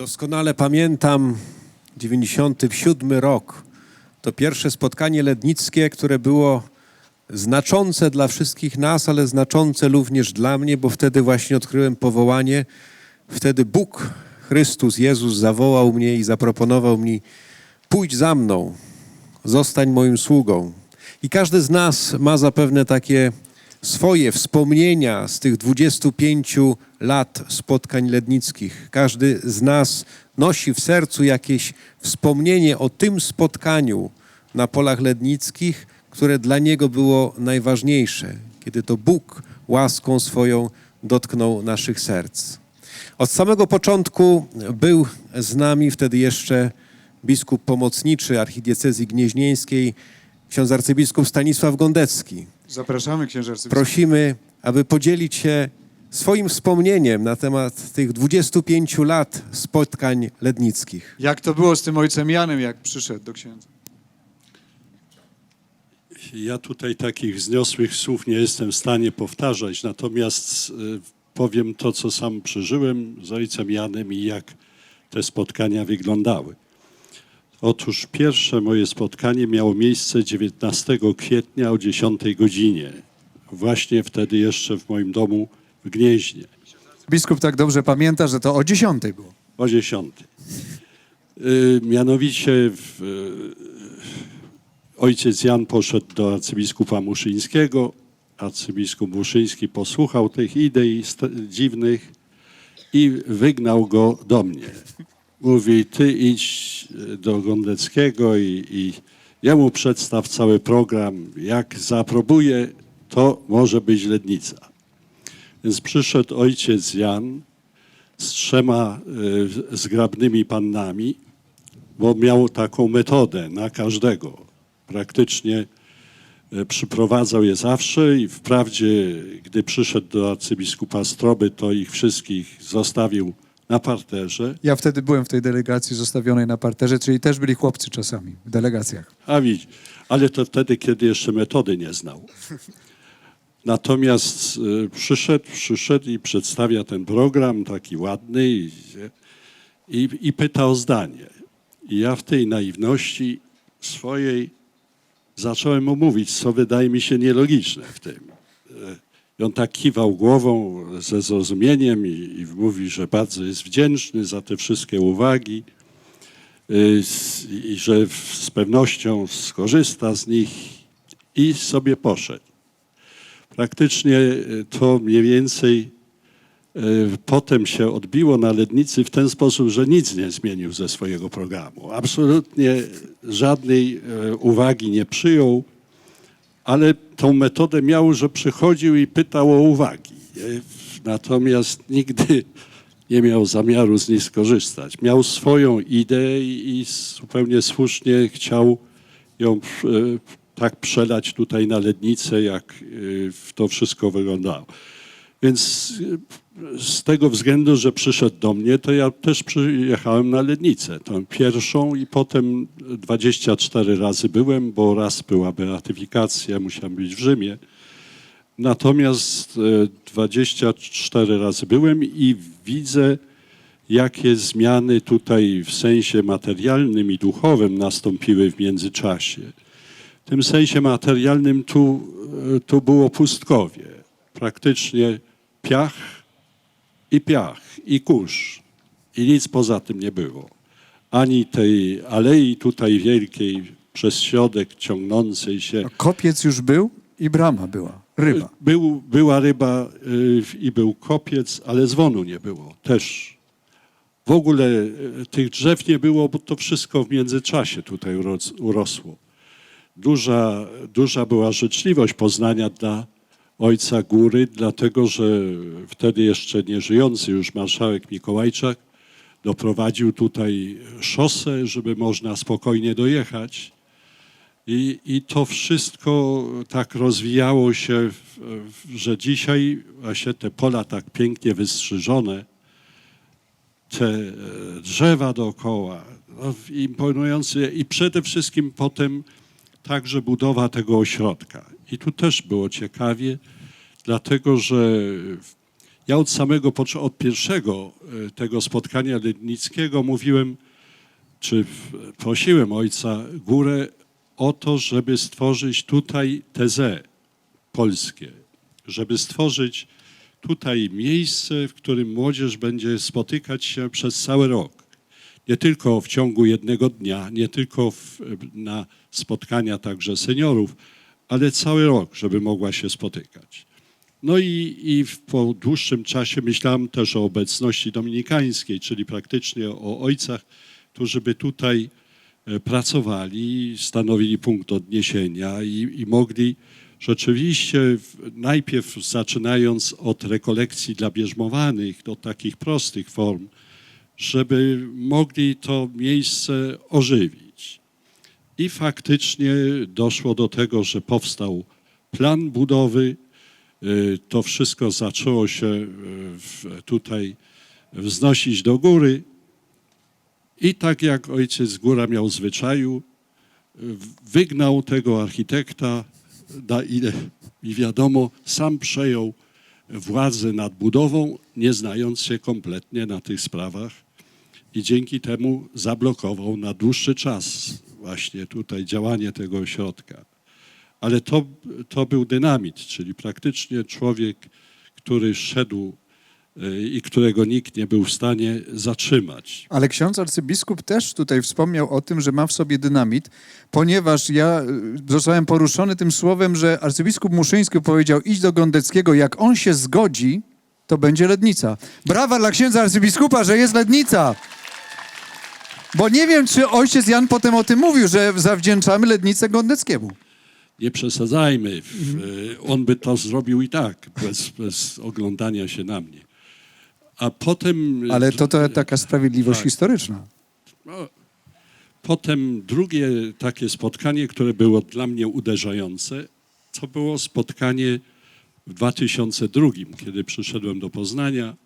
Doskonale pamiętam 97 rok. To pierwsze spotkanie lednickie, które było znaczące dla wszystkich nas, ale znaczące również dla mnie, bo wtedy właśnie odkryłem powołanie. Wtedy Bóg, Chrystus, Jezus zawołał mnie i zaproponował mi: pójdź za mną, zostań moim sługą. I każdy z nas ma zapewne takie swoje wspomnienia z tych 25 lat spotkań lednickich. Każdy z nas nosi w sercu jakieś wspomnienie o tym spotkaniu na polach lednickich, które dla niego było najważniejsze, kiedy to Bóg łaską swoją dotknął naszych serc. Od samego początku był z nami wtedy jeszcze biskup pomocniczy archidiecezji gnieźnieńskiej, ksiądz arcybiskup Stanisław Gondecki. Zapraszamy księży arcybiskup. Prosimy, aby podzielić się swoim wspomnieniem na temat tych 25 lat spotkań lednickich. Jak to było z tym ojcem Janem, jak przyszedł do księdza? Ja tutaj takich wzniosłych słów nie jestem w stanie powtarzać, natomiast y, powiem to, co sam przeżyłem z ojcem Janem i jak te spotkania wyglądały. Otóż pierwsze moje spotkanie miało miejsce 19 kwietnia o 10 godzinie. Właśnie wtedy jeszcze w moim domu w Gnieźnie. Biskup tak dobrze pamięta, że to o 10 było. O 10. Y, Mianowicie w, y, ojciec Jan poszedł do arcybiskupa Muszyńskiego. Arcybiskup Muszyński posłuchał tych idei dziwnych i wygnał go do mnie. Mówi, ty idź y, do Gondeckiego i, i jemu przedstaw cały program. Jak zaaprobuje, to może być Lednica. Więc przyszedł ojciec Jan, z trzema y, zgrabnymi pannami, bo miał taką metodę na każdego. Praktycznie y, przyprowadzał je zawsze i wprawdzie, gdy przyszedł do arcybiskupa Stroby, to ich wszystkich zostawił na parterze. Ja wtedy byłem w tej delegacji zostawionej na parterze, czyli też byli chłopcy czasami w delegacjach. A widz, ale to wtedy, kiedy jeszcze metody nie znał. Natomiast y, przyszedł, przyszedł i przedstawia ten program taki ładny i, i, i pyta o zdanie. I ja w tej naiwności swojej zacząłem mu mówić, co wydaje mi się nielogiczne w tym. I on tak kiwał głową ze zrozumieniem i, i mówi, że bardzo jest wdzięczny za te wszystkie uwagi y, i że z pewnością skorzysta z nich i sobie poszedł. Praktycznie y, to mniej więcej y, potem się odbiło na Lednicy w ten sposób, że nic nie zmienił ze swojego programu. Absolutnie żadnej uwagi nie przyjął, ale tą metodę miał, że przychodził i pytał o uwagi. Y, Natomiast nigdy nie miał zamiaru z niej skorzystać. Miał swoją ideę i zupełnie słusznie chciał ją e, tak przelać tutaj na lednicę, jak e, to wszystko wyglądało. Więc e, z tego względu, że przyszedł do mnie, to ja też przyjechałem na lednicę, tą pierwszą i potem 24 razy byłem, bo raz była beatyfikacja, musiałem być w Rzymie. Natomiast e, 24 razy byłem i widzę, jakie zmiany tutaj w sensie materialnym i duchowym nastąpiły w międzyczasie. W tym sensie materialnym tu, e, tu było pustkowie. Praktycznie piach i piach i kurz. I nic poza tym nie było. Ani tej alei tutaj wielkiej przez środek ciągnącej się. A kopiec już był i brama była, ryba. Był, była ryba y, i był kopiec, ale dzwonu nie było też. W ogóle y, tych drzew nie było, bo to wszystko w międzyczasie tutaj uros- urosło. Duża, duża była życzliwość Poznania dla ojca góry, dlatego że wtedy jeszcze nieżyjący już marszałek Mikołajczak doprowadził tutaj szosę, żeby można spokojnie dojechać. I, I to wszystko tak rozwijało się, że dzisiaj właśnie te pola tak pięknie wystrzyżone, te e, drzewa dookoła, no, imponujące i przede wszystkim potem także budowa tego ośrodka. I tu też było ciekawie, dlatego że Ja od samego, od pierwszego e, tego spotkania Lednickiego mówiłem, czy prosiłem ojca Górę o to, żeby stworzyć tutaj tezę polskie, żeby stworzyć tutaj miejsce, w którym młodzież będzie spotykać się przez cały rok. Nie tylko w ciągu jednego dnia, nie tylko w, na spotkania także seniorów, ale cały rok, żeby mogła się spotykać. No i, i po dłuższym czasie myślałem też o obecności dominikańskiej, czyli praktycznie o ojcach, którzy by tutaj e, pracowali, stanowili punkt odniesienia i, i mogli rzeczywiście najpierw zaczynając od rekolekcji dla bierzmowanych, do takich prostych form, żeby mogli to miejsce ożywić. I faktycznie doszło do tego, że powstał plan budowy. Y, To wszystko zaczęło się y, tutaj wznosić do góry. I tak jak ojciec Góra miał zwyczaju, wygnał tego architekta, na ile mi wiadomo, sam przejął władzę nad budową, nie znając się kompletnie na tych sprawach i dzięki temu zablokował na dłuższy czas właśnie tutaj działanie tego ośrodka. Ale to, to był dynamit, czyli praktycznie człowiek, który szedł y, i którego nikt nie był w stanie zatrzymać. Ale ksiądz arcybiskup też tutaj wspomniał o tym, że ma w sobie dynamit, ponieważ ja y, zostałem poruszony tym słowem, że arcybiskup Muszyński powiedział idź do Gondeckiego, jak on się zgodzi, to będzie Lednica. Brawa dla księdza arcybiskupa, że jest Lednica! Bo nie wiem, czy ojciec Jan potem o tym mówił, że zawdzięczamy Lednicę Gondeckiemu. Nie przesadzajmy, y, on by to zrobił i tak, bez, bez oglądania się na mnie. A potem... Ale to, to taka sprawiedliwość Tak. historyczna. No, Potem drugie takie spotkanie, które było dla mnie uderzające, to było spotkanie w 2002, kiedy przyszedłem do Poznania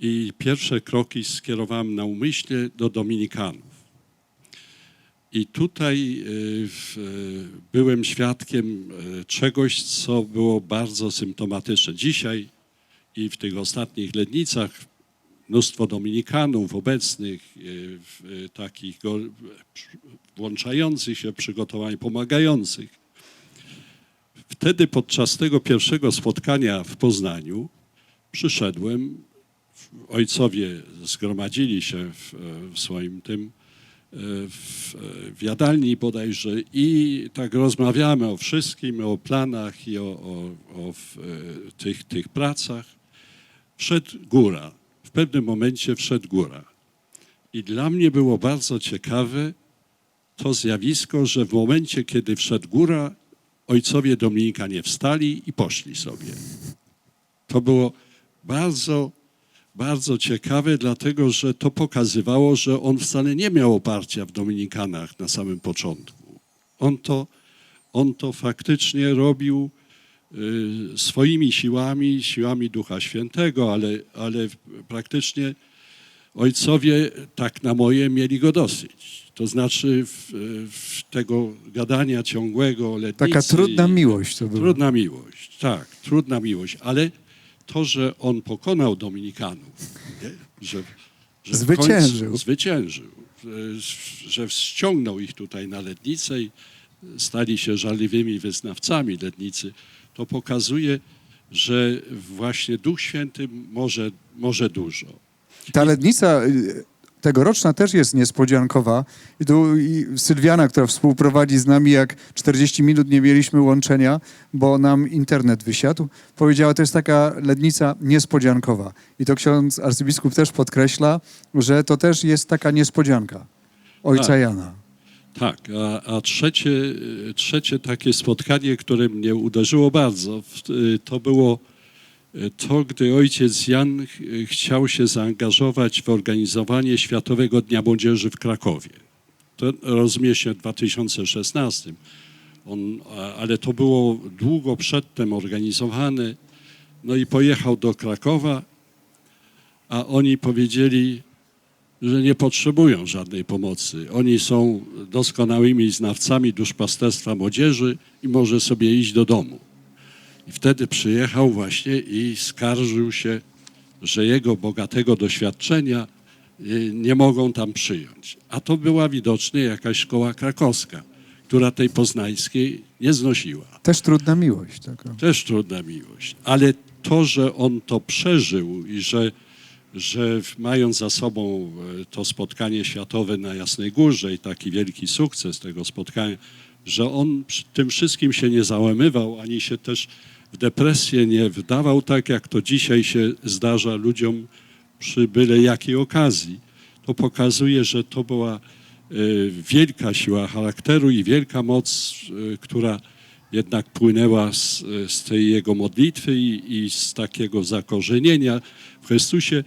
i pierwsze kroki skierowałem na umyśle do Dominikanów. I tutaj y, y, byłem świadkiem y, czegoś, co było bardzo symptomatyczne. Dzisiaj i w tych ostatnich lednicach mnóstwo dominikanów obecnych, takich włączających się w przygotowanie, pomagających. Wtedy podczas tego pierwszego spotkania w Poznaniu przyszedłem, ojcowie zgromadzili się w, w swoim tym, e, w, e, w jadalni bodajże i tak rozmawiamy o wszystkim, o planach i o, o, o e, tych, tych pracach wszedł góra. W pewnym momencie wszedł góra. I dla mnie było bardzo ciekawe to zjawisko, że w momencie, kiedy wszedł góra, ojcowie Dominika nie wstali i poszli sobie. To było bardzo, bardzo ciekawe, dlatego że to pokazywało, że on wcale nie miał oparcia w Dominikanach na samym początku. On to, on to faktycznie robił y, swoimi siłami, siłami Ducha Świętego, ale, ale praktycznie ojcowie tak na moje mieli go dosyć. To znaczy w, w tego gadania ciągłego letnicy. Taka trudna miłość to była. Trudna miłość, tak, trudna miłość, ale to, że on pokonał Dominikanów, nie? że, że Zwyciężył. końcu zwyciężył, że- ściągnął ich tutaj na Lednicę i stali się żarliwymi wyznawcami Lednicy, to pokazuje, że właśnie Duch Święty może, może dużo. Ta lednica y, tegoroczna też jest niespodziankowa. I tu i Sylwiana, która współprowadzi z nami, jak 40 minut nie mieliśmy łączenia, bo nam internet wysiadł, powiedziała, to jest taka lednica niespodziankowa. I to ksiądz arcybiskup też podkreśla, że to też jest taka niespodzianka ojca Tak. Jana. Tak, a, a trzecie, y, trzecie takie spotkanie, które mnie uderzyło bardzo, y, to było to, gdy ojciec Jan chciał się zaangażować w organizowanie Światowego Dnia Młodzieży w Krakowie. To rozumie się w 2016, On, ale to było długo przedtem organizowane. No i pojechał do Krakowa, a oni powiedzieli, że nie potrzebują żadnej pomocy. Oni są doskonałymi znawcami duszpasterstwa młodzieży i może sobie iść do domu. I wtedy przyjechał właśnie i skarżył się że jego bogatego doświadczenia y, nie mogą tam przyjąć. A to była widocznie jakaś szkoła krakowska, która tej poznańskiej nie znosiła. Też trudna miłość. Taka. Też trudna miłość. Ale to, że on to przeżył i że, że mając za sobą e, to spotkanie światowe na Jasnej Górze i taki wielki sukces tego spotkania, że on tym wszystkim się nie załamywał, ani się też w depresję nie wdawał, tak jak to dzisiaj się zdarza ludziom przy byle jakiej okazji. To pokazuje, że to była e, wielka siła charakteru i wielka moc, e, która jednak płynęła z, z tej jego modlitwy i, i z takiego zakorzenienia w Chrystusie,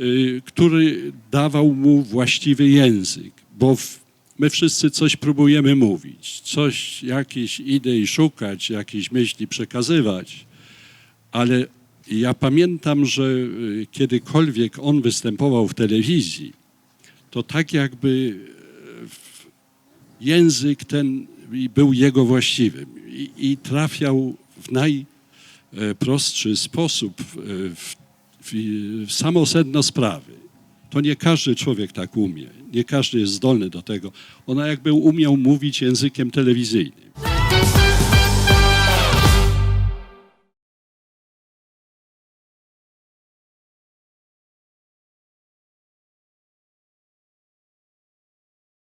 y, który dawał mu właściwy język, bo w, my wszyscy coś próbujemy mówić, coś, jakieś idei szukać, jakieś myśli przekazywać, ale ja pamiętam, że y, kiedykolwiek on występował w telewizji, to tak jakby w- język ten był jego właściwym i, i trafiał w najprostszy sposób w, w, w samo sedno sprawy. To nie każdy człowiek tak umie, nie każdy jest zdolny do tego. Ona jakby umiał mówić językiem telewizyjnym.